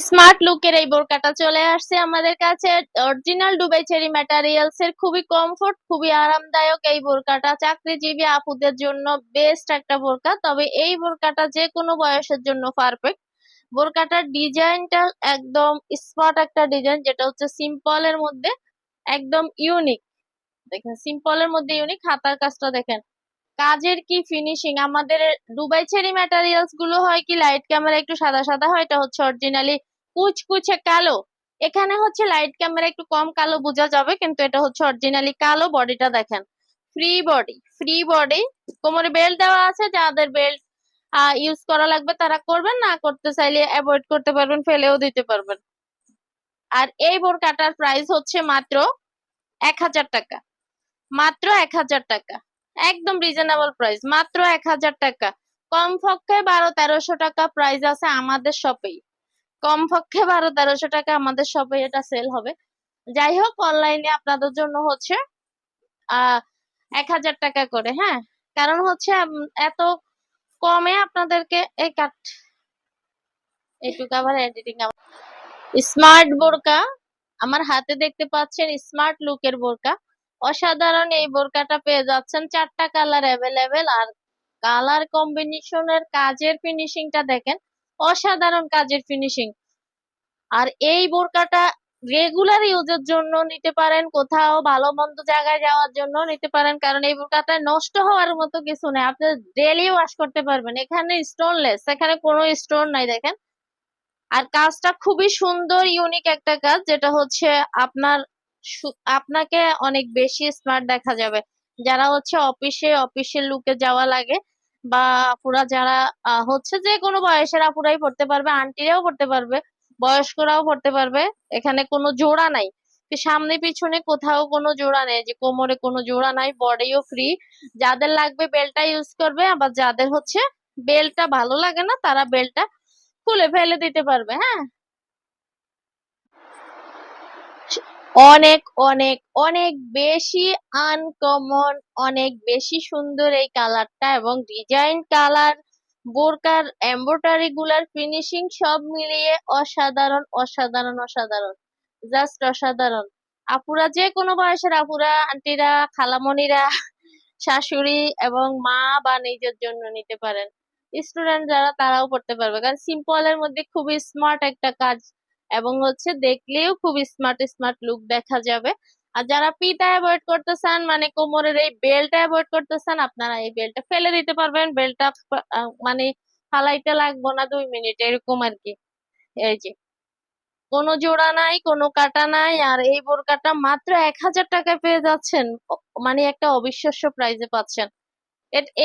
Smart লুকের এই বোরকাটা চলে আসছে আমাদের কাছে। অরিজিনাল দুবাই চেরি ম্যাটেরিয়ালস এর খুবই কমফোর্ট খুবই আরামদায়ক এই বোরকাটা। চাকরিজীবী আপুদের জন্য বেস্ট একটা বোরকা। তবে এই বোরকাটা যে কোনো বয়সের জন্য পারফেক্ট বোরকাটার ডিজাইনটা একদম স্মার্ট একটা ডিজাইন, যেটা হচ্ছে সিম্পল এর মধ্যে একদম ইউনিক দেখেন সিম্পল এর মধ্যে ইউনিক হাতার কাজটা দেখেন। কাজের কি ফিনিশিং আমাদের দুবাই চেরি ম্যাটেরিয়ালসগুলো হয় কি লাইট ক্যামেরা একটু সাদা সাদা হয়, এটা হচ্ছে অরিজিনালি কুচকুচে কালো। এখানে হচ্ছে লাইট ক্যামেরা একটু কম কালো বোঝা যাবে, কিন্তু এটা হচ্ছে অরিজিনালি কালো বডিটা দেখেন। ফ্রি বডি ফ্রি বডি কোমরে বেল্ট দেওয়া আছে, যাদের বেল্ট ইউজ করা লাগবে তারা করবেন, না করতে চাইলে অ্যাভয়েড করতে পারবেন, ফেলেও দিতে পারবেন। আর এই বোরকাটার প্রাইস হচ্ছে মাত্র এক হাজার টাকা। মাত্র এক হাজার টাকা। একদম রিজনেবল প্রাইস মাত্র এক হাজার টাকা। কমপক্ষে বারো তেরোশো টাকা প্রাইস আছে আমাদের শপেই কমপক্ষে বারো তেরোশো টাকা আমাদের শপে এটা সেল হবে। যাই হোক অনলাইনে আপনাদের জন্য হচ্ছে এক হাজার টাকা করে হ্যাঁ? কারণ হচ্ছে এত কমে আপনাদেরকে এই কাট এইটুকু আবার এডিটিং স্মার্ট বোরকা, আমার হাতে দেখতে পাচ্ছেন স্মার্ট লুকের বোরকা। অসাধারণ এই বোরকাটা পেয়ে যাচ্ছেন। চারটা কালার অ্যাভেলেবেল আর কালার কম্বিনেশনের কাজের ফিনিশিংটা দেখেন, অসাধারণ কাজের ফিনিশিং আর এই বোরকাটা রেগুলার ইউজের জন্য নিতে পারেন, কোথাও ভালো মন্দ জায়গায় যাওয়ার জন্য নিতে পারেন, কারণ এই বোরকাটা নষ্ট হওয়ার মতো কিছু নেই। আপনি ডেলি ওয়াশ করতে পারবেন। এখানে স্টোনলেস এখানে কোনো স্টোন নাই দেখেন। আর কাজটা খুবই সুন্দর ইউনিক একটা কাজ, যেটা হচ্ছে আপনার আপনাকে অনেক বেশি স্মার্ট দেখা যাবে। যারা হচ্ছে অফিসে অফিসের লুকে যাওয়া লাগে বা আপুরা যারা হচ্ছে যে কোনো বয়সের আপুরাই পড়তে পারবে আন্টিরাও পড়তে পারবে, বয়স্করাও পড়তে পারবে, এখানে কোনো জোড়া নাই। সামনে পিছনে কোথাও কোনো জোড়া নেই যে কোমরে কোনো জোড়া নাই বডিও ফ্রি যাদের লাগবে বেলটা ইউজ করবে, আবার যাদের হচ্ছে বেল্টটা ভালো লাগে না, তারা বেলটা খুলে ফেলে দিতে পারবে হ্যাঁ? অনেক অনেক অনেক বেশি আনকমন অনেক বেশি সুন্দর এই কালারটা এবং ডিজাইন কালার বোরকার এমব্রয়ডারি গুলার ফিনিশিং সব মিলিয়ে অসাধারণ অসাধারণ অসাধারণ জাস্ট অসাধারণ। আপুরা, যে কোনো বয়সের আপুরা, আন্টিরা, খালামণিরা, শাশুড়ি এবং মা বা নিজের জন্য নিতে পারেন। স্টুডেন্ট যারা, তারাও পড়তে পারবে। কারণ সিম্পল এর মধ্যে খুবই স্মার্ট একটা কাজ এবং হচ্ছে দেখলেও খুব স্মার্ট স্মার্ট লুক দেখা যাবে। আর যারা পিতা অ্যাভয়েড করতে চান মানে কোমরের এই বেল্টটা অ্যাভয়েড করতে চান আপনারা এই বেল্টটা ফেলে দিতে পারবেন। বেল্টটা মানে ফালাইতে লাগবে না দুই মিনিট এরকম আর কি এই যে, কোনো জোড়া নাই, কোনো কাটা নাই, আর এই বোরকাটা মাত্র এক হাজার টাকায় পেয়ে যাচ্ছেন। মানে একটা অবিশ্বাস্য প্রাইসে পাচ্ছেন।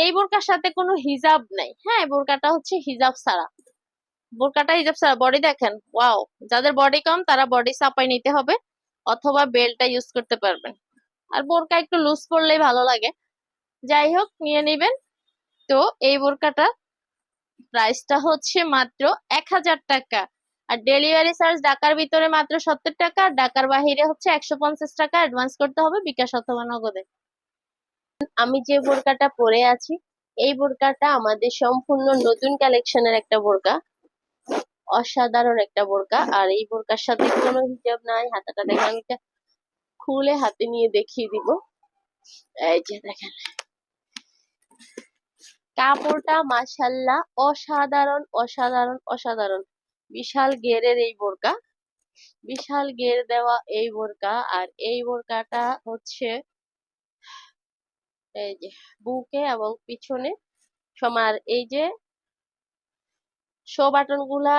এই বোরকার সাথে কোনো হিজাব নাই। হ্যাঁ বোরকাটা হচ্ছে হিজাব ছাড়া। বোরকাটা হিজাব বডি দেখেন ওয়াও যাদের বডি কম, তারা বডি চাপাই নিতে হবে, অথবা বেল্টটা ইউজ করতে পারবেন। আর বোরকা একটু লুজ পরলেই ভালো লাগে। যাই হোক, নিয়ে নেবেন। তো এই বোরকাটা প্রাইসটা হচ্ছে মাত্র এক হাজার টাকা। আর ডেলিভারি চার্জ ঢাকার ভিতরে মাত্র সত্তর টাকা, আর বাহিরে হচ্ছে একশো পঞ্চাশ টাকা অ্যাডভান্স করতে হবে, বিকাশ অথবা নগদে। আমি যে বোরকাটা পরে আছি, এই বোরকাটা আমাদের সম্পূর্ণ নতুন কালেকশনের একটা বোরকা। অসাধারণ একটা বোরকা। আর এই বোরকার সাথে কোনো হিজাব নাই হাতাটা দেখে আমি এটা খুলে হাতে নিয়ে দেখিয়ে দিব। এই যে দেখেন। কাপড়টা মাশাল্লাহ অসাধারণ অসাধারণ অসাধারণ। বিশাল গেরের এই বোরকা। বিশাল গের দেওয়া এই বোরকা। আর এই বোরকাটা হচ্ছে এই যে বুকে এবং পিছনে। সমার এই যে শো বাটনগুলা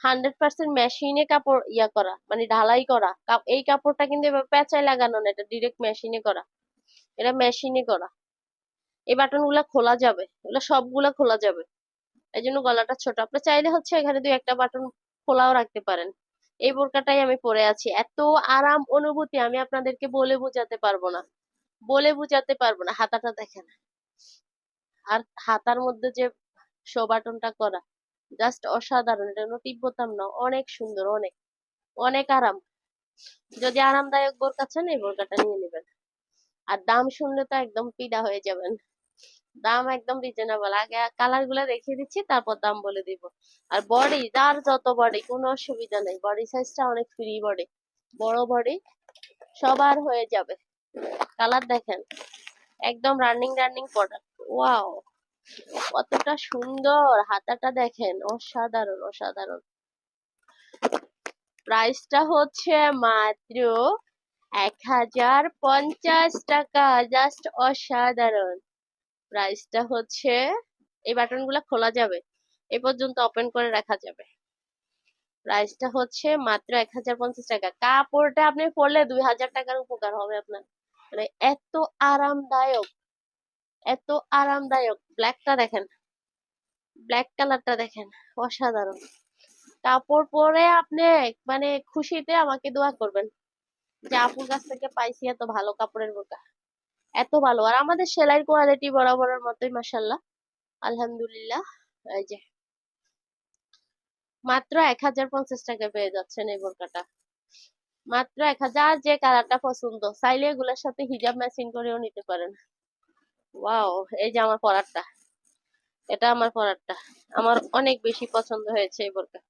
হান্ড্রেড পার্সেন্ট মেশিনে কাপড় ইয়া করা মানে ঢালাই করা। এই কাপড়টা কিন্তু এভাবে পেঁচায় লাগানো না, এটা ডিরেক্ট মেশিনে করা। এটা মেশিনে করা। এই বাটনগুলা খোলা যাবে, এগুলো সবগুলা খোলা যাবে। এই জন্য গলাটা ছোট। আপনি চাইলে হচ্ছে এখানে দুই একটা বাটন খোলাও রাখতে পারেন। এই বোরকাটাই আমি পরে আছি। এত আরাম অনুভূতি আমি আপনাদেরকে বলে বোঝাতে পারব না। বলে বোঝাতে পারব না। হাতাটা দেখেন। আর হাতার মধ্যে যে শো বাটনটা করা জাস্ট অসাধারণ, এটা কোনো তিব্বতাম না। অনেক সুন্দর, অনেক অনেক আরাম। যদি আরামদায়ক বোরকা চান, এই বোরকাটা নিয়ে নেবেন। আর দাম শুনলে তো একদম পিডা হয়ে যাবেন। দাম একদম রিজনেবল আগে কালারগুলা দেখিয়ে দিচ্ছি, তারপর দাম বলে দিব। আর বডি যার যত বডি কোনো অসুবিধা নেই। বডি সাইজটা অনেক ফ্রি বডি বড় বডি সবার হয়ে যাবে। কালার দেখেন। একদম রানিং রানিং প্রোডাক্ট ওয়াও কতটা সুন্দর, হাতাটা দেখেন, অসাধারণ অসাধারণ। প্রাইসটা হচ্ছে মাত্র এক হাজার পঞ্চাশ টাকা, জাস্ট অসাধারণ। প্রাইসটা হচ্ছে, এই বাটনগুলো খোলা যাবে, এ পর্যন্ত ওপেন করে রাখা যাবে। প্রাইসটা হচ্ছে মাত্র এক হাজার পঞ্চাশ টাকা। কাপড়টা আপনি পরলে দুই হাজার টাকার উপকার হবে আপনার। মানে এত আরামদায়ক। এত আরামদায়ক। ব্ল্যাকটা দেখেন। ব্ল্যাক কালারটা দেখেন। অসাধারণ। কাপড় পরে আপনি মানে খুশিতে আমাকে দোয়া করবেন যে, আপুর কাছ থেকে পাইছি এত ভালো কাপড়ের বোরকা। এত ভালো। আর আমাদের সেলাই কোয়ালিটি বরাবরের মতোই মাসাল্লাহ আলহামদুলিল্লাহ। এই যে। মাত্র এক হাজার পঞ্চাশ টাকা পেয়ে যাচ্ছেন এই বোরকাটা। মাত্র এক হাজার যে কালারটা পছন্দ, চাইলে এগুলোর সাথে হিজাব ম্যাচিং করেও নিতে পারেন। ওয়াও এই যে আমার পরারটা। এটা আমার পরারটা। আমার অনেক বেশি পছন্দ হয়েছে এই বোরকা।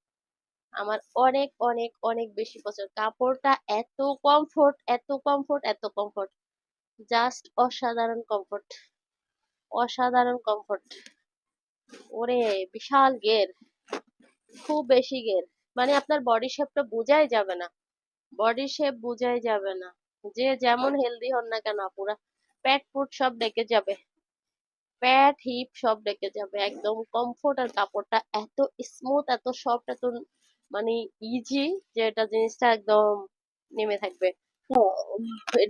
আমার অনেক অনেক অনেক বেশি পছন্দ। কাপড়টা এত কমফোর্ট এত কমফোর্ট এত কমফোর্ট জাস্ট অসাধারণ কমফোর্ট অসাধারণ কমফোর্ট ওরে, বিশাল গের খুব বেশি গের মানে আপনার বডি শেপটা বোঝাই যাবে না। বডি শেপ বোঝাই যাবে না। যে যেমন হেলদি হন না কেন পুরা প্যাট ফুট সব ডেকে যাবে। প্যাট হিপ সব ডেকে যাবে। একদম কমফোর্ট আর কাপড়টা এত স্মুথ এত সফট এত মানে ইজি যে এটা জিনিসটা একদম নেমে থাকবে।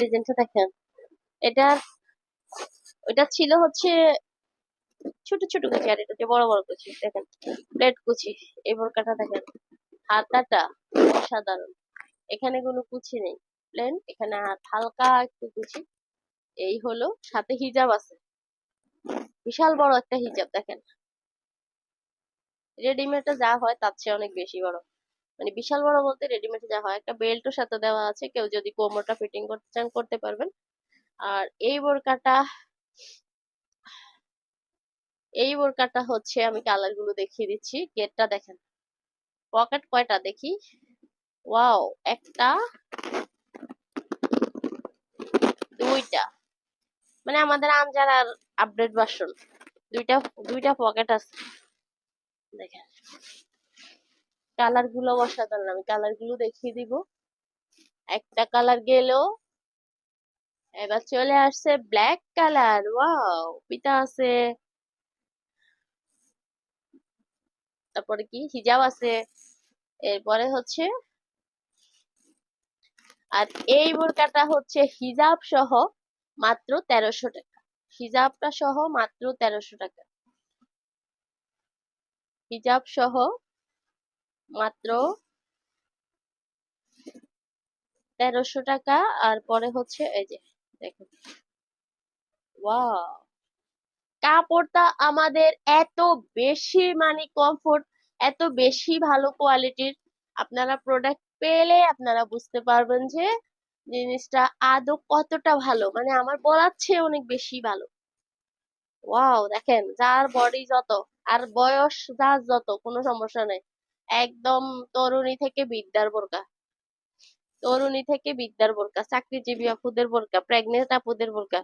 ডিজাইনটা দেখেন, এটা এটা ছিল হচ্ছে ছোট ছোট কুচি আর এটা হচ্ছে বড় বড় কুচি। দেখেন প্লেট কুচি, এই বোরকাটা দেখেন, হাতাটা অসাধারণ। এখানে কোনো কুচি নেই। প্লেন এখানে হালকা একটু কুচি। এই হলো সাথে হিজাব আছে। বিশাল বড় একটা হিজাব, দেখেন। রেডিমেডে যা হয় তার চেয়ে অনেক বেশি বড়। মানে বিশাল বড় বলতে রেডিমেড যা হয়, একটা বেল্টও সাথে দেওয়া আছে। কেউ যদি কোমরটা ফিটিং করতে চান, করতে পারবেন। আর এই বোরকাটা এই বোরকাটা হচ্ছে আমি কালারগুলো দেখিয়ে দিচ্ছি। গেটটা দেখেন। পকেট কয়টা দেখি? ওয়াও, একটা, দুইটা। মানে আমাদের আনজারার আপডেট ভার্সন দুইটা দুইটা পকেট আছে। দেখেন। কালারগুলো অসাধারণ। আমি কালারগুলো দেখিয়ে দিব। একটা কালার গেল। এবার চলে আসছে ব্ল্যাক কালার ওয়াও পিতা আছে। তারপরে কি? হিজাব আছে। এরপরে হচ্ছে আর এই বোরকাটা হচ্ছে হিজাব সহ মাত্র তেরোশো টাকা। হিজাবটা সহ মাত্র তেরোশো টাকা। হিজাব সহ মাত্র তেরোশো টাকা, আর পরে হচ্ছে এই যে ওয়াও কাপড়টা আমাদের এত বেশি মানে কমফোর্ট এত বেশি ভালো কোয়ালিটির আপনারা প্রোডাক্ট পেলে আপনারা বুঝতে পারবেন যে জিনিসটা আদৌ কতটা ভালো? মানে আমার বলার চেয়ে অনেক বেশি ভালো। ওয়াও, দেখেন, যার বডি যত, আর বয়স যার যত, কোনো সমস্যা নেই। একদম তরুণী থেকে বিদ্যার বোরকা। তরুণী থেকে বিদ্যার বোরকা, চাকরিজীবী আপুদের বোরকা প্রেগনেন্ট আপুদের বোরকা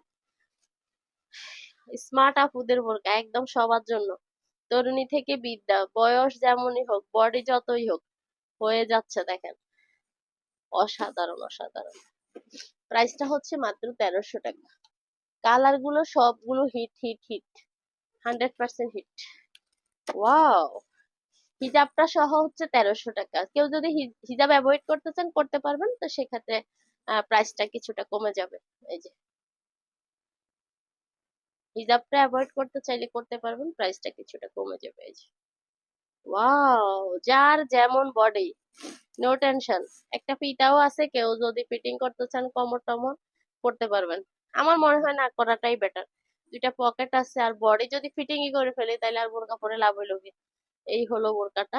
স্মার্ট আপুদের বোরকা, একদম সবার জন্য। তরুণী থেকে বিদ্যা বয়স যেমনই হোক বডি যতই হোক, হয়ে যাচ্ছে, দেখেন। অসাধারণ অসাধারণ। প্রাইসটা হচ্ছে মাত্র তেরোশো টাকা। কালারগুলো সবগুলো hit hit hit hundred percent hit wow হিজাবটা সহ হচ্ছে তেরোশো টাকা। কেউ যদি হিজাব অ্যাভয়েড করতে চান, করতে পারবেন। তো সেক্ষেত্রে প্রাইসটা কিছুটা কমে যাবে। এই যে। হিজাবটা অ্যাভয়েড করতে চাইলে করতে পারবেন প্রাইসটা কিছুটা কমে যাবে। এই যে। ওয়াও যার যেমন বডি নো টেনশন একটা ফিতাও আছে, কেউ যদি ফিটিং করতে চান, কমর টমর করতে পারবেন। আমার মনে হয় না, করাটাই বেটার দুইটা পকেট আছে, আর বডি যদি ফিটিংই করে ফেলি তাহলে আর বোরকা পরে লাভ হইল কি? এই হলো বোরকাটা।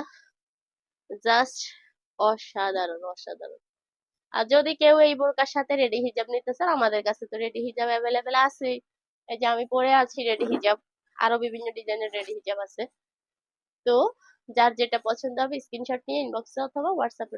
জাস্ট অসাধারণ অসাধারণ। আর যদি কেউ এই বোরকার সাথে রেডি হিজাব নিতে চান, আমাদের কাছে তো রেডি হিজাব অ্যাভেলেবেল আছে এই যে আমি পরে আছি রেডি হিজাব আরও বিভিন্ন ডিজাইনের রেডি হিজাব আছে। তো যার যেটা পছন্দ হবে স্ক্রিনশট নিয়ে ইনবক্সে অথবা হোয়াটসঅ্যাপে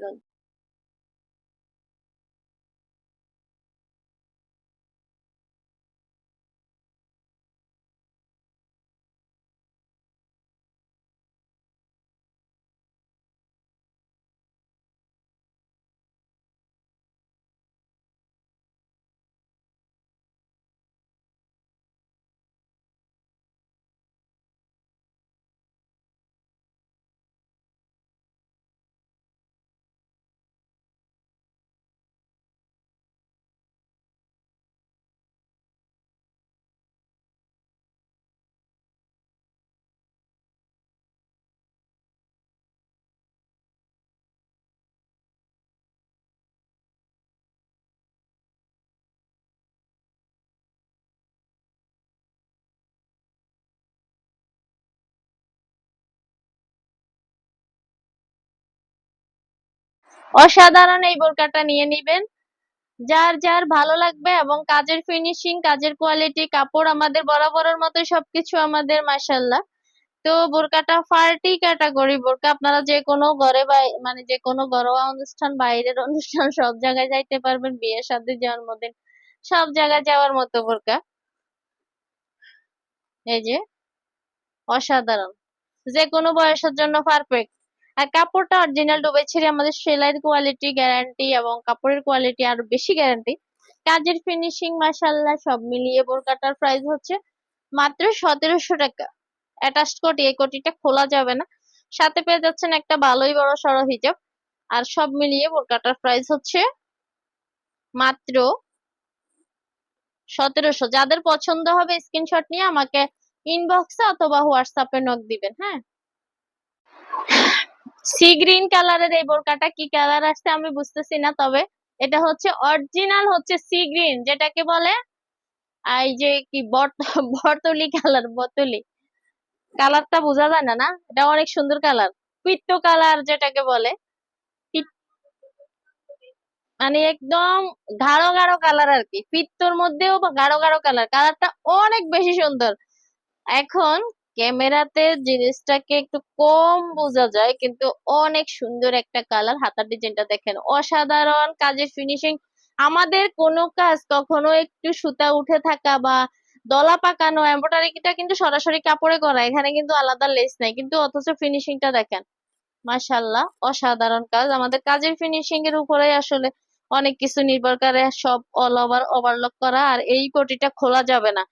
অসাধারণ এই বোরকাটা নিয়ে নিবেন। যার যার ভালো লাগবে এবং কাজের ফিনিশিং কাজের কোয়ালিটি কাপড় আমাদের বরাবরের মতো সবকিছু আমাদের মাশাল্লাহ তো বোরকাটা পার্টি ক্যাটাগরি বোরকা। আপনারা যে কোনো ঘরে মানে যে কোনো ঘরোয়া অনুষ্ঠান, বাইরের অনুষ্ঠান, সব জায়গায় যাইতে পারবেন। বিয়ে শাদী জন্মদিন, সব জায়গায় যাওয়ার মতো বোরকা। এই যে, অসাধারণ। যে কোনো বয়সের জন্য পারফেক্ট আর কাপড়টা অরিজিনাল ডুবে ছেড়ে আমাদের সেলাইয়ের কোয়ালিটি গ্যারান্টি এবং কাপড়ের কোয়ালিটি আরও বেশি গ্যারান্টি কাজের ফিনিশিং মাশাল্লাহ সব মিলিয়ে বোরকাটার প্রাইস হচ্ছে মাত্র সতেরোশো টাকা। অ্যাটাচ কোটি এই কোটিটা খোলা যাবে না। সাথে পেয়ে যাচ্ছেন একটা ভালোই বড় সড়ো হিজাব। আর সব মিলিয়ে বোরকাটার প্রাইস হচ্ছে মাত্র সতেরোশো। যাদের পছন্দ হবে স্ক্রিনশট নিয়ে আমাকে ইনবক্সে অথবা হোয়াটসঅ্যাপে নক দিবেন হ্যাঁ? সি গ্রিন কালারের এই বোরকাটা কি কালার আসছে আমি বুঝতেছি না, তবে এটা হচ্ছে অরিজিনাল হচ্ছে সি গ্রিন, যেটাকে বলে এই যে কি বট বটলি কালার বতলি কালারটা বোঝা যায় না না? এটা অনেক সুন্দর কালার। পিত্ত কালার যেটাকে বলে। মানে একদম গাঢ় গাঢ় কালার আর কি। পিত্তর মধ্যেও গাঢ় গাঢ় কালার। কালারটা অনেক বেশি সুন্দর। এখন ক্যামেরাতে জিনিসটাকে একটু কম বোঝা যায়, কিন্তু অনেক সুন্দর একটা কালার হাতার ডিজাইনটা দেখেন। অসাধারণ কাজের ফিনিশিং আমাদের কোনো কাজ কখনো একটু সুতা উঠে থাকা বা দলা পাকানো এমব্রয়ডারিটা কিন্তু সরাসরি কাপড়ে করা, এখানে কিন্তু আলাদা লেস নাই, কিন্তু অথচ ফিনিশিংটা দেখেন। মাশাল্লাহ অসাধারণ কাজ। আমাদের কাজের ফিনিশিং এর উপরেই আসলে অনেক কিছু নির্ভর করে, সব অল ওভার ওভারলক করা, আর এই কোটিটা খোলা যাবে না।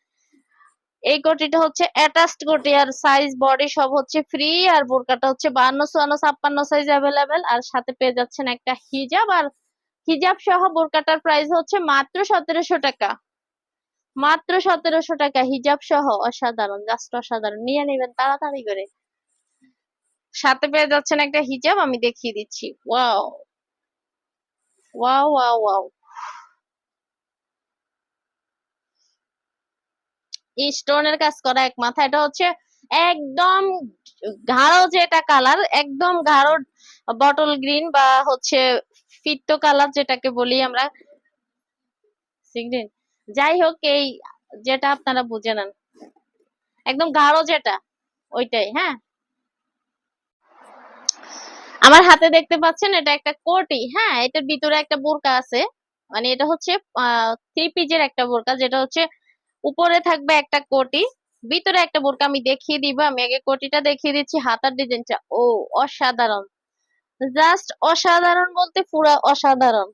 এই কোটিটা হচ্ছে অ্যাটাচড কোটি আর সাইজ বডি সব হচ্ছে ফ্রি আর বোরকাটা হচ্ছে বান্ন চুয়ান্ন, ছাপ্পান্ন সাইজ অ্যাভেলেবেল আর সাথে পেয়ে যাচ্ছেন একটা হিজাব আর হিজাব সহ বোরকাটার প্রাইস হচ্ছে মাত্র সতেরোশো টাকা। মাত্র সতেরোশো টাকা হিজাব সহ, অসাধারণ জাস্ট অসাধারণ। নিয়ে নেবেন তাড়াতাড়ি করে। সাথে পেয়ে যাচ্ছেন একটা হিজাব আমি দেখিয়ে দিচ্ছি। ওয়াও ওয়াও ওয়াও ওয়াও স্টোনের কাজ করা এক মাথা। এটা হচ্ছে একদম গাঢ় যেটা কালার একদম গাঢ় বটল গ্রিন বা হচ্ছে ফিত্ত কালার যেটাকে বলি আমরা। যাই হোক, এই যেটা আপনারা বুঝে নেন। একদম গাঢ় যেটা, ওইটাই হ্যাঁ? আমার হাতে দেখতে পাচ্ছেন, এটা একটা কোটি হ্যাঁ? এটার ভিতরে একটা বোরকা আছে। মানে এটা হচ্ছে, আহ থ্রি পিজের একটা বোরকা, যেটা হচ্ছে উপরে থাকবে একটা কোটি, ভিতরে একটা বোরকা আমি দেখিয়ে দিব, আমি আগে কোটিটা দেখিয়ে দিচ্ছি, হাতার ডিজাইনটা। ও, অসাধারণ। জাস্ট অসাধারণ বলতে পুরা অসাধারণ।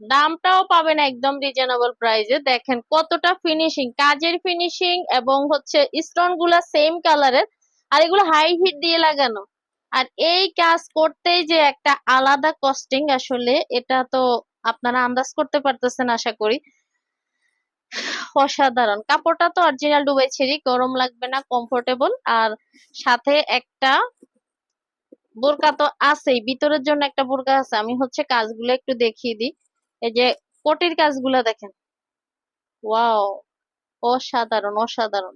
দামটাও পাবেন একদম রিজনেবল প্রাইসে দেখেন কতটা ফিনিশিং কাজের ফিনিশিং এবং হচ্ছে স্টোনগুলা সেম কালারের আর এগুলো হাই হিট দিয়ে লাগানো। আর এই কাজ করতেই যে একটা আলাদা কস্টিং আসলে এটা তো আপনারা আন্দাজ করতে পারতেছেন, আশা করি। অসাধারণ। কাপড়টা তো অরিজিনাল ডুবাই ছেড়ি গরম লাগবে না কমফোর্টেবল আর সাথে একটা বোরকা তো আছেই, ভিতরের জন্য একটা বোরকা আছে। আমি হচ্ছে কাজগুলো একটু দেখিয়ে দিই। এই যে কোটির কাজগুলো দেখেন। ওয়াও, অসাধারণ অসাধারণ।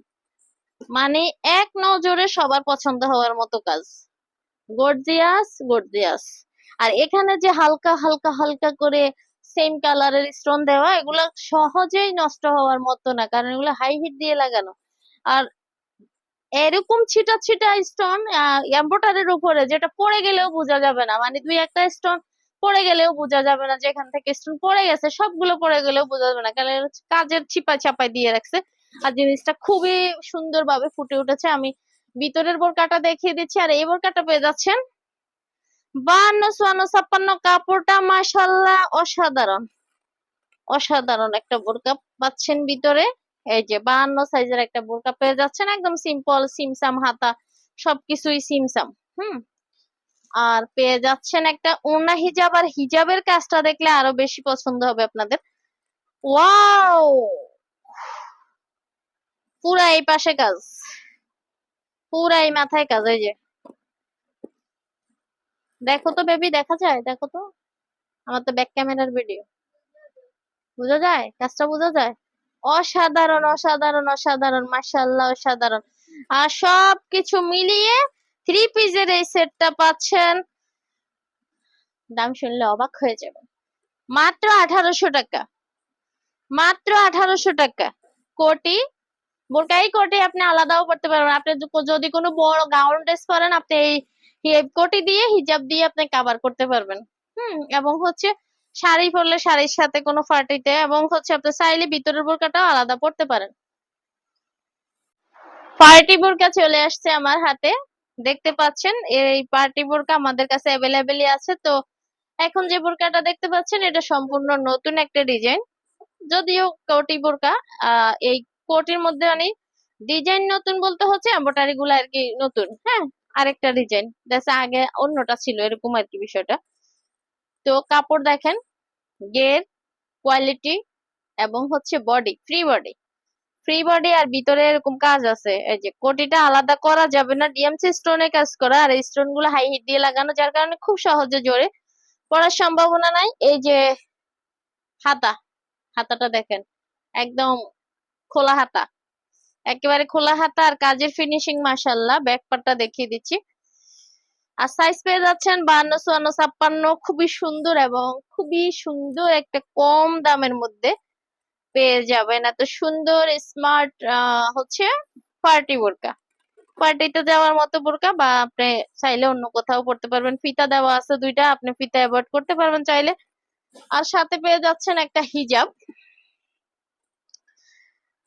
মানে এক নজরে সবার পছন্দ হওয়ার মতো কাজ। Gorgeous gorgeous. আর এখানে যে হালকা হালকা হালকা করে সেম কালারের স্টোন দেওয়া, এগুলো সহজেই নষ্ট হওয়ার মতো না, কারণ এগুলো হাই হিট দিয়ে লাগানো। আর এরকম ছিটা ছিটা স্টোন এম্বোটারির উপরে, যেটা পড়ে গেলেও বোঝা যাবে না। মানে দুই একটা স্টোন পড়ে গেলেও বোঝা যাবে না যে এখান থেকে স্টোন পড়ে গেছে, সবগুলো পড়ে গেলেও বোঝা যাবে না। কারণ কাজের ছিপাই ছাপাই দিয়ে রাখছে। আর জিনিসটা খুবই সুন্দরভাবে ফুটে উঠেছে। আমি ভিতরের বোরকাটা দেখিয়ে দিচ্ছি। আর এই বোরকাটা পেয়ে যাচ্ছেন বান্ন চুয়ান্ন, ছাপ্পান্ন কাপড়টা মাশাল্লাহ অসাধারণ। অসাধারণ একটা বোরকা পাচ্ছেন ভিতরে। এই যে বাহান্ন সাইজের একটা বোরকা পেয়ে যাচ্ছেন একদম সিম্পল সিমসাম হাতা, সবকিছুই সিমসাম হুম? আর পেয়ে যাচ্ছেন একটা ওড়না হিজাব আর হিজাবের কাজটা দেখলে আরও বেশি পছন্দ হবে আপনাদের। ওয়াও! পুরা এই পাশে কাজ। পুরা এই মাথায় কাজ, এই যে। দেখো তো বেবি দেখা যায়? দেখো তো। আমার তো ব্যাক ক্যামেরার ভিডিও বোঝা যায়? কাজটা বোঝা যায়? অসাধারণ অসাধারণ অসাধারণ, মাশাআল্লাহ, অসাধারণ। আর সব কিছু মিলিয়ে থ্রি পিসের এই সেটটা পাচ্ছেন। দাম শুনলে অবাক হয়ে যাবে মাত্র আঠারোশো টাকা। মাত্র আঠারোশো টাকা। কোটি? বোরকাই কোটি, আপনি আলাদাও করতে পারবেন। আপনি যদি- কোনো বড় গাউন ড্রেস পরেন, আপনি এই কোটি দিয়ে হিজাব দিয়ে আপনি কাভার করতে পারবেন। হুম, এবং হচ্ছে শাড়ি পরলে শাড়ির সাথে কোনো পার্টিতে এবং হচ্ছে আপনি চাইলে ভিতরের বোরকাটাও আলাদা পরতে পারেন। পার্টি বোরকা চলে আসছে আমার হাতে। দেখতে পাচ্ছেন, এই পার্টি বোরকা আমাদের কাছে অ্যাভেলেবেলই আছে। তো এখন যে বোরকাটা দেখতে পাচ্ছেন, এটা সম্পূর্ণ নতুন একটা ডিজাইন যদিও কোটি বোরকা এই কোটির মধ্যে অনেক ডিজাইন নতুন বলতে হচ্ছে এম্ব্রয়ডারি গুলো আর কি নতুন হ্যাঁ? আরেকটা ডিজাইন দেখা আগে অন্যটা ছিল, এরকম আর কি বিষয়টা। তো কাপড় দেখেন, গের কোয়ালিটি এবং হচ্ছে body free body free body আর ভিতরে এরকম কাজ আছে, এই যে কোটিটা আলাদা করা যাবে না ডিএমসি স্টোনে কাজ করা, আর এই স্টোনগুলো হাই হিট দিয়ে লাগানো, যার কারণে খুব সহজে জোরে। পড়ার সম্ভাবনা নাই, এই যে হাতা, হাতাটা দেখেন, একদম খোলা হাতা। একেবারে খোলা হাতা আর কাজের ফিনিশিং মাশাল্লাহ ব্যাক পার্টটা দেখিয়ে দিচ্ছি। আর সাইজ পেয়ে যাচ্ছেন বান্ন চুয়ান্ন, ছাপ্পান্ন। খুবই সুন্দর এবং খুবই সুন্দর একটা কম দামের মধ্যে পেয়ে যাবেন। এত সুন্দর স্মার্ট হচ্ছে পার্টি বোরকা। পার্টিতে যাওয়ার মতো বোরকা বা আপনি চাইলে অন্য কোথাও পড়তে পারবেন। ফিতা দেওয়া আছে দুইটা, আপনি ফিতা অ্যাভয়েড করতে পারবেন চাইলে। আর সাথে পেয়ে যাচ্ছেন একটা হিজাব।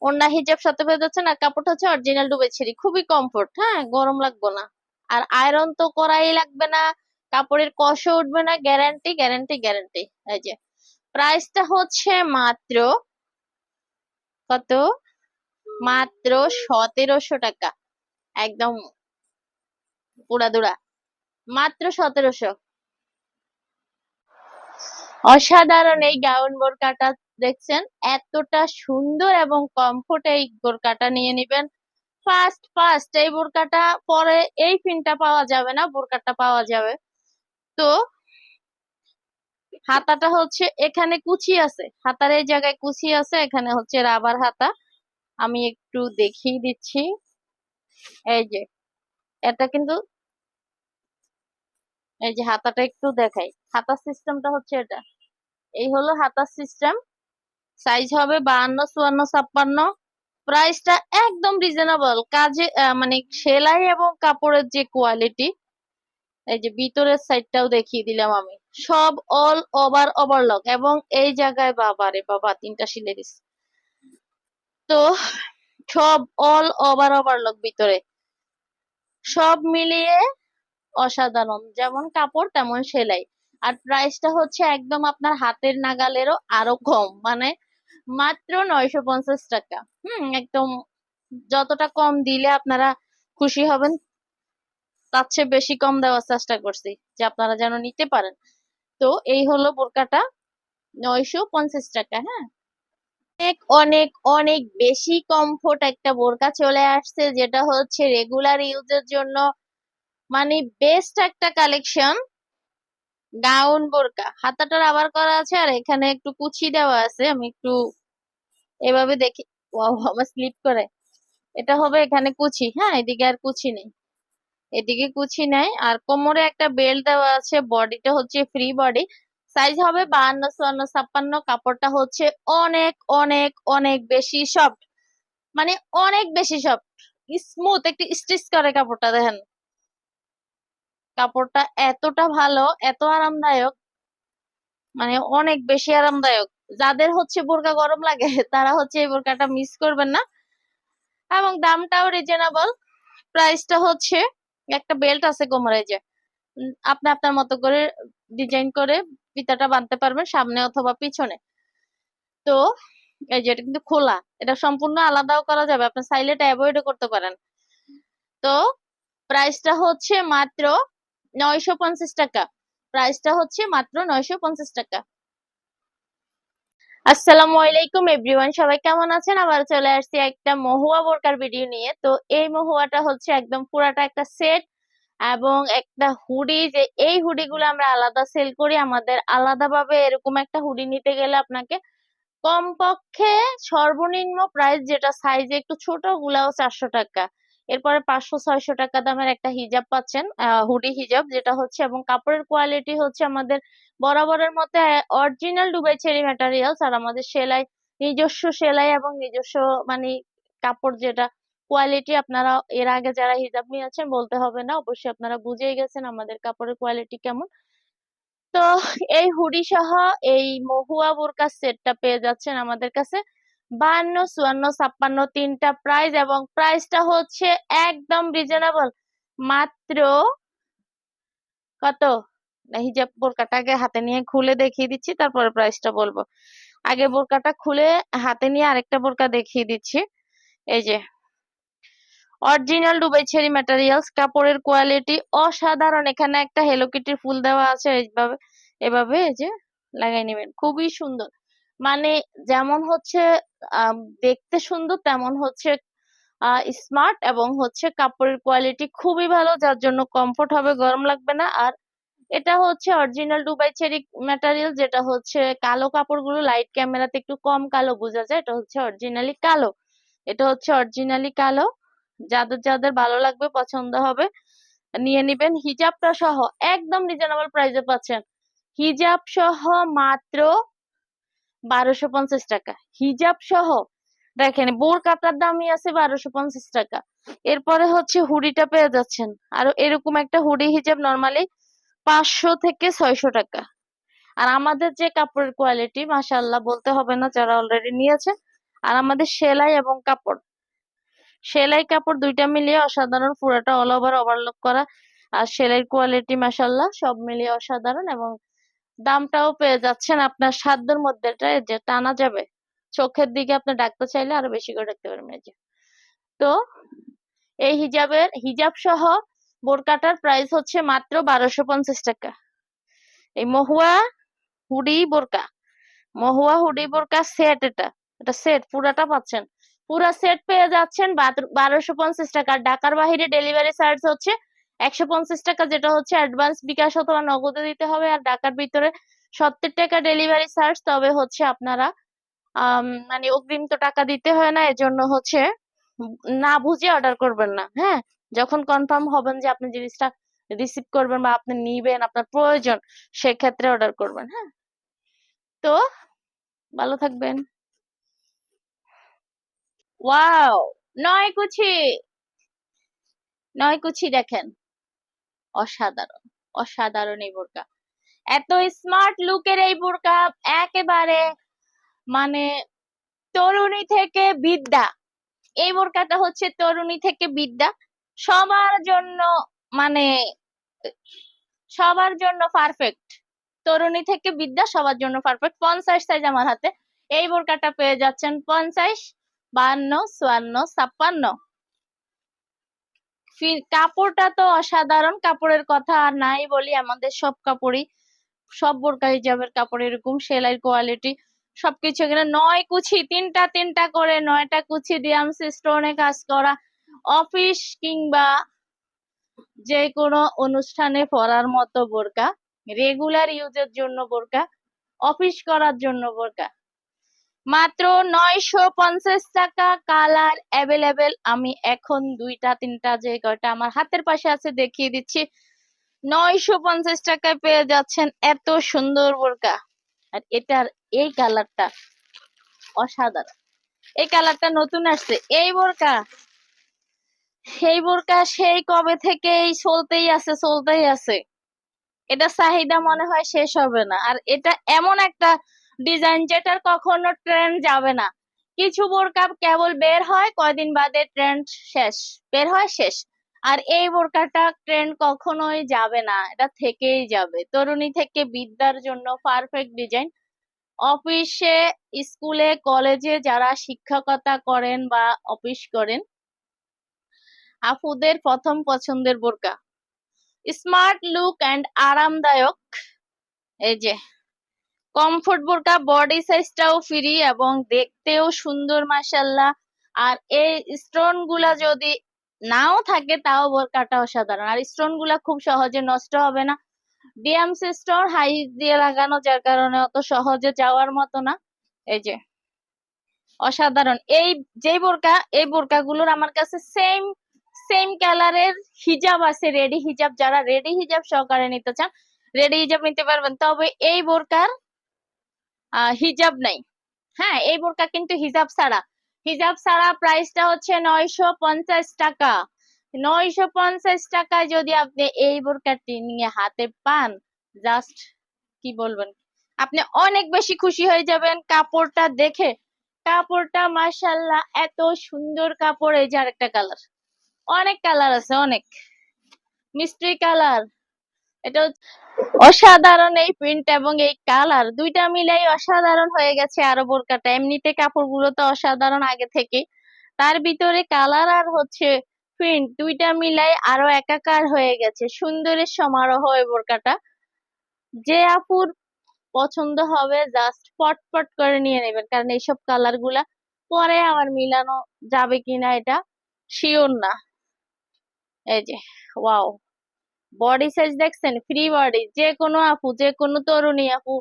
ওড়না হিজাব সাথে পেয়ে যাচ্ছেন না, কাপড়টা হচ্ছে অরিজিনাল ডুবে ছেড়ি, খুবই কমফোর্ট হ্যাঁ গরম লাগবে না। আর আয়রন তো করাই লাগবে না, কাপড়ের কষও উঠবে না গ্যারান্টি গ্যারান্টি গ্যারান্টি এই যে। প্রাইসটা হচ্ছে মাত্র কত? মাত্র সতেরোশো টাকা, একদম পুরাদুরা মাত্র সতেরোশো। অসাধারণ এই গাউন বোরকাটা। দেখছেন, এতটা সুন্দর এবং কমফোর্ট এই বোরকাটা নিয়ে নিবেন। ফার্স্ট ফার্স্ট এই বোরকাটা পরে এই পিনটা পাওয়া যাবে না, বোরকাটা পাওয়া যাবে। তো হাতাটা হচ্ছে এখানে কুচি আছে, হাতার এই জায়গায় কুচি আছে, এখানে হচ্ছে রাবার হাতা। আমি একটু দেখিয়ে দিচ্ছি। এই যে, এটা কিন্তু এই যে হাতাটা একটু দেখাই। হাতার সিস্টেমটা হচ্ছে এটা। এই হলো হাতার সিস্টেম সাইজ হবে বাহান্ন, চুয়ান্ন, ছাপ্পান্ন। প্রাইসটা একদম রিজনেবল কাজে মানে সেলাই এবং কাপড়ের যে কোয়ালিটি এই যে ভিতরের সাইডটাও দেখিয়ে দিলাম আমি। সব অল ওভার ওভারলক এবং এই জায়গায় বাবা রে বাবা, তিনটা সিলে দিস। তো সব অল ওভার ওভারলক ভিতরে। সব মিলিয়ে অসাধারণ। যেমন কাপড়, তেমন সেলাই। আর প্রাইসটা হচ্ছে একদম আপনার হাতের নাগালেরও আরও কম। মানে মাত্র নয়শো পঞ্চাশ টাকা। হুম, একদম যতটা কম দিলে আপনারা খুশি হবেন, তার চেয়ে বেশি কম দেওয়ার চেষ্টা করছি যে আপনারা যেন নিতে পারেন। তো এই হলো বোরকাটা, নয়শো পঞ্চাশ টাকা হ্যাঁ? অনেক অনেক অনেক বেশি কমফোর্ট একটা বোরকা চলে আসছে, যেটা হচ্ছে রেগুলার ইউজের জন্য মানে বেস্ট একটা কালেকশন গাউন বোরকা। হাতাটা রাবার করা আছে আর এখানে একটু কুচি দেওয়া আছে। আমি একটু এভাবে দেখি। আমার স্লিপ করে। এটা হবে এখানে কুচি। হ্যাঁ এদিকে আর কুচি নেই। এদিকে কুচি নাই। আর কোমরে একটা বেল্ট দেওয়া আছে। বডিটা হচ্ছে ফ্রি বডি সাইজ হবে বাহান্ন, চুয়ান্ন, ছাপ্পান্ন। কাপড়টা হচ্ছে অনেক অনেক অনেক বেশি সফট মানে অনেক বেশি সফট স্মুথ একটু স্টিচ করে কাপড়টা, দেখেন। কাপড়টা এতটা ভালো, এত আরামদায়ক মানে অনেক বেশি আরামদায়ক। যাদের হচ্ছে বোরকা গরম লাগে, তারা হচ্ছে এই বোরকাটা মিস করবেন না। এবং দামটাও রিজনেবল প্রাইসটা হচ্ছে, একটা বেল্ট আছে কোমরে যে আপনি আপনার মতো করে ডিজাইন করে ফিতাটা বাঁধতে পারবেন সামনে অথবা পিছনে। তো, এই যে এটা কিন্তু খোলা, এটা সম্পূর্ণ আলাদাও করা যাবে আপনি চাইলে এটা অ্যাভয়েডও করতে পারেন। তো প্রাইসটা হচ্ছে মাত্র নয়শো পঞ্চাশ টাকা। প্রাইসটা হচ্ছে মাত্র নয়শো পঞ্চাশ টাকা। আসসালামু আলাইকুম, এভরিওয়ান, সবাই কেমন আছেন? আবার চলে আসছি একটা মহুয়া বোরকার ভিডিও নিয়ে। তো এই মহুয়াটা হচ্ছে একদম পুরাটা একটা সেট এবং একটা হুডি। যে এই হুডি গুলো আমরা আলাদা সেল করি, আমাদের আলাদাভাবে এরকম একটা হুডি নিতে গেলে আপনাকে কমপক্ষে সর্বনিম্ন প্রাইস যেটা সাইজে একটু ছোট গুলাও চারশো টাকা। এরপরে পাঁচশো ছয়শো টাকা দামের একটা হিজাব পাচ্ছেন হুডি হিজাব, যেটা হচ্ছে এবং কাপড়ের কোয়ালিটি হচ্ছে আমাদের বরাবরের মতো অরিজিনাল দুবাই চেরি ম্যাটেরিয়ালস আর আমাদের সেলাই, নিজস্ব সেলাই এবং নিজস্ব মানে কাপড় যেটা কোয়ালিটি আপনারা এর আগে যারা হিজাব নিয়েছেন বলতে হবে না, অবশ্যই আপনারা বুঝেই গেছেন আমাদের কাপড়ের কোয়ালিটি কেমন। তো এই হুডি সহ এই মহুয়া বোরকা সেটটা পেয়ে যাচ্ছেন আমাদের কাছে। বাহান্ন, চুয়ান্ন, ছাপ্পান্ন তিনটা প্রাইস এবং প্রাইসটা হচ্ছে একদম রিজনেবল মাত্র কত? না হিজাব বোরকাটাকে হাতে নিয়ে খুলে দেখিয়ে দিচ্ছি, তারপরে প্রাইসটা বলব। আগে বোরকাটা খুলে হাতে নিয়ে আরেকটা বোরকা দেখিয়ে দিচ্ছি। এই যে অরিজিনাল দুবাই চেরি ম্যাটেরিয়ালস কাপড়ের কোয়ালিটি অসাধারণ। এখানে একটা হেলো কিটির ফুল দেওয়া আছে, এইভাবে, এভাবে এই যে লাগাই নেবেন। খুবই সুন্দর। মানে যেমন হচ্ছে দেখতে সুন্দর তেমন হচ্ছে স্মার্ট এবং হচ্ছে কাপড়ের কোয়ালিটি খুবই ভালো, যার জন্য কমফোর্ট হবে, গরম লাগবে না। আর এটা হচ্ছে অরিজিনাল দুবাই চেরি ম্যাটেরিয়াল যেটা হচ্ছে কালো কাপড়গুলো লাইট ক্যামেরাতে একটু কম কালো বোঝা যায়, এটা হচ্ছে অরিজিনালি কালো। এটা হচ্ছে অরিজিনালি কালো, যাদের যাদের ভালো লাগবে, পছন্দ হবে, নিয়ে নিবেন। হিজাবটা সহ একদম রিজনেবল প্রাইসে পাচ্ছেন। হিজাব সহ মাত্র বারোশো পঞ্চাশ টাকা। হিজাব সহ, দেখেন বোরকাটার দামই আছে বারোশো পঞ্চাশ টাকা। এরপরে হচ্ছে হুডিটা পেয়ে যাচ্ছেন। আর এরকম একটা হুডি হিজাব নর্মালি পাঁচশো থেকে ছয়শো টাকা। আর আমাদের যে কাপড়ের কোয়ালিটি মাশাআল্লাহ বলতে হবে না যারা অলরেডি নিয়েছে। আর আমাদের সেলাই এবং কাপড়। সেলাই কাপড় দুইটা মিলিয়ে অসাধারণ, পুরোটা অল ওভার ওভারলক করা। আর সেলাইয়ের কোয়ালিটি মাশাআল্লাহ, সব মিলিয়ে অসাধারণ এবং দামটাও পেয়ে যাচ্ছেন আপনার সাধ্যের মধ্যে যে টানা যাবে। চোখের দিকে আপনি ডাকতে চাইলে আরও বেশি করে ডাকতে পারবেন যে। তো, এই হিজাবের হিজাব সহ বোরকাটার প্রাইস হচ্ছে মাত্র বারোশো পঞ্চাশ টাকা। এই মহুয়া হুডি বোরকা, মহুয়া হুডি বোরকা সেট এটা এটা সেট পুরাটা পাচ্ছেন। পুরা সেট পেয়ে যাচ্ছেন বারোশো পঞ্চাশ টাকা। ঢাকার বাহিরে ডেলিভারি চার্জ হচ্ছে একশো পঞ্চাশ টাকা যেটা হচ্ছে অ্যাডভান্স বিকাশ অথবা নগদে দিতে হবে আর ঢাকার ভিতরে সত্তর টাকা ডেলিভারি চার্জ তবে হচ্ছে আপনারা মানে অগ্রিম তো টাকা দিতে হয় না, এজন্য হচ্ছে না বুঝে অর্ডার করবেন না হ্যাঁ? যখন কনফার্ম হবেন যে আপনি জিনিসটা রিসিভ করবেন বা আপনি নিবেন, আপনার প্রয়োজন, সেক্ষেত্রে অর্ডার করবেন হ্যাঁ? তো ভালো থাকবেন। ওয়াও নয় কুচি! নয় কুচি দেখেন। অসাধারণ অসাধারণ এই বোরকা। এত স্মার্ট লুকের এই বোরকা একেবারে মানে তরুণী থেকে বিদ্যা। এই বোরকাটা হচ্ছে তরুণী থেকে বিদ্যা। সবার জন্য মানে সবার জন্য পারফেক্ট তরুণী থেকে বিদ্যা, সবার জন্য পারফেক্ট পঞ্চাশ সাইজ আমার হাতে। এই বোরকাটা পেয়ে যাচ্ছেন পঞ্চাশ, বান্ন, চুয়ান্ন, ছাপ্পান্ন। কাপড়টা তো অসাধারণ, কাপড়ের কথা আর নাই বলি, আমাদের সব কাপড়ই, সব বোরকা হিজাবের কাপড় এরকম, সেলাই কোয়ালিটি, সবকিছু এখানে নয় কুচি, তিনটা তিনটা করে, নয়টা কুচি দিয়ামসি স্টোনে কাজ করা অফিস কিংবা যে কোনো অনুষ্ঠানে পরার মতো বোরকা রেগুলার ইউজের জন্য বোরকা অফিস করার জন্য বোরকা। মাত্র নয়শো পঞ্চাশ টাকা কালার অ্যাভেলেবেল আমি এখন দুইটা, তিনটা, যে কয়টা আমার হাতের পাশে আছে দেখিয়ে দিচ্ছি। নয়শো পঞ্চাশ টাকায় পেয়ে যাচ্ছেন এত সুন্দর বোরকা। আর এটার এই কালারটা অসাধারণ। এই কালারটা নতুন আসছে। এই বোরকা, সেই বোরকা সেই কবে থেকেই চলতেই আছে চলতেই আছে। এটা চাহিদা মনে হয় শেষ হবে না। আর এটা এমন একটা ডিজাইন যেটার কখনো ট্রেন্ড যাবে না। কিছু বোরকা কেবল বের হয় কয়দিন বাদে ট্রেন্ড শেষ, বের হয় শেষ। আর এই বোরকাটা ট্রেন্ড কখনোই যাবে না, এটা থেকেই যাবে। তরুণী থেকে বিদ্যার জন্য পারফেক্ট ডিজাইন অফিসে স্কুলে কলেজে যারা শিক্ষকতা করেন বা অফিস করেন, আপুদের প্রথম পছন্দের বোরকা। স্মার্ট লুক অ্যান্ড আরামদায়ক। এই যে কমফোর্ট বোরকা বডি সাইজটাও ফ্রি এবং দেখতেও সুন্দর মাসাল্লাহ আর এই স্টোনগুলা যদি নাও থাকে, তাও বোরকাটা অসাধারণ। আর স্টোনগুলা খুব সহজে নষ্ট হবে না। ডিএমসি স্টোন হাই দিয়ে লাগানো, যার কারণে অত সহজে যাওয়ার মতো না। এই যে, অসাধারণ। এই যে বোরকা, এই বোরকা গুলোর আমার কাছে সেম সেম কালারের হিজাব আছে রেডি হিজাব যারা রেডি হিজাব সহকারে নিতে চান রেডি হিজাব নিতে পারবেন। তবে এই বোরকার হিজাব নাই। হ্যাঁ এই বোরকা কিন্তু হিজাব ছাড়া। হিজাব ছাড়া প্রাইসটা হচ্ছে নয়শো পঞ্চাশ টাকা। নয়শো পঞ্চাশ টাকায় যদি আপনি এই বোরকাটি নিয়ে হাতে পান জাস্ট কি বলবেন? আপনি অনেক বেশি খুশি হয়ে যাবেন কাপড়টা দেখে। কাপড়টা মাশাল্লাহ এত সুন্দর কাপড়, এই যে আরেকটা কালার অনেক কালার আছে, অনেক। মিষ্টি কালার এটা অসাধারণ এই প্রিন্ট এবং এই কালার দুইটা মিলাই অসাধারণ হয়ে গেছে আরও বোরকাটা। এমনিতে কাপড়গুলো তো অসাধারণ আগে থেকে। তার ভিতরে কালার আর হচ্ছে প্রিন্ট দুইটা মিলাই আরও একাকার হয়ে গেছে। সুন্দরের সমারোহ এই বোরকাটা। যে আপুর পছন্দ হবে জাস্ট পটপট করে নিয়ে নেবেন, কারণ এইসব কালারগুলা পরে আমার মিলানো যাবে কিনা এটা শিওর না। এই যে ওয়াও বডি সাইজ দেখছেন? ফ্রি বডি যে কোনো আপু যে কোনো তরুণী আপু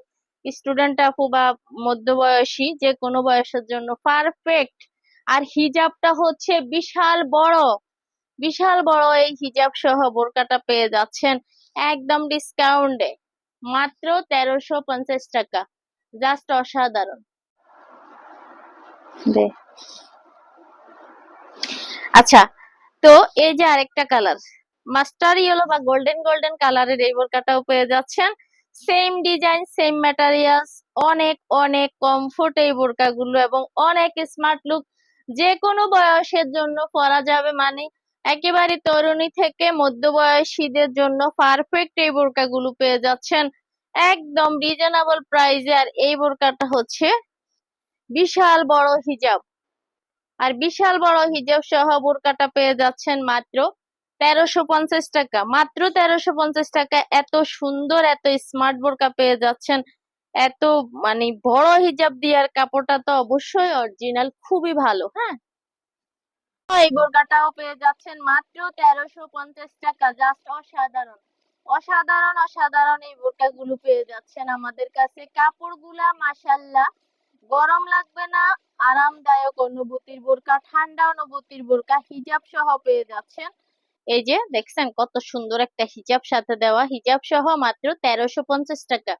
স্টুডেন্ট আপু বা মধ্যবয়সী যে কোনো বয়সের জন্য পারফেক্ট আর হিজাবটা হচ্ছে বিশাল বড়। বিশাল বড় এই হিজাব সহ বোরকাটা পেয়ে যাচ্ছেন একদম ডিসকাউন্টে মাত্র তেরোশো পঞ্চাশ টাকা। জাস্ট অসাধারণ। আচ্ছা তো এই যে আরেকটা কালার মাস্টার ইয়েলো বা গোল্ডেন গোল্ডেন কালারের এই বোরকাটাও পেয়ে যাচ্ছেন। সেম ডিজাইন সেম ম্যাটেরিয়ালস অনেক অনেক কমফোর্ট এই বোরকাগুলো এবং অনেক স্মার্ট লুক যে কোনো বয়সের জন্য পরা যাবে মানে একেবারে তরুণী থেকে মধ্যবয়সীদের জন্য পারফেক্ট এই বোরকাগুলো পেয়ে যাচ্ছেন। একদম রিজনেবল প্রাইসে আর এই বোরকাটা হচ্ছে বিশাল বড় হিজাব। আর বিশাল বড় হিজাব সহ বোরকাটা পেয়ে যাচ্ছেন মাত্র তেরোশো পঞ্চাশ টাকা। মাত্র তেরোশো পঞ্চাশ টাকা। এত সুন্দর, এত স্মার্ট বোরকা পেয়ে যাচ্ছেন। এত মানে বড় হিজাব দিয়ার কাপড়টা তো অবশ্যই অরিজিনাল খুবই ভালো হ্যাঁ? এই বোরকাটাও পেয়ে যাচ্ছেন মাত্র তেরোশো পঞ্চাশ টাকা। জাস্ট অসাধারণ। অসাধারণ অসাধারণ এই বোরকাগুলো পেয়ে যাচ্ছেন আমাদের কাছে। কাপড়গুলা মাসাল্লাহ গরম লাগবে না, আরামদায়ক অনুভূতির বোরকা, ঠান্ডা অনুভূতির বোরকা, হিজাব সহ পেয়ে যাচ্ছেন। এই যে দেখছেন কত সুন্দর একটা হিজাব সাথে দেওয়া। হিজাব সহ মাত্র তেরোশো পঞ্চাশ টাকা।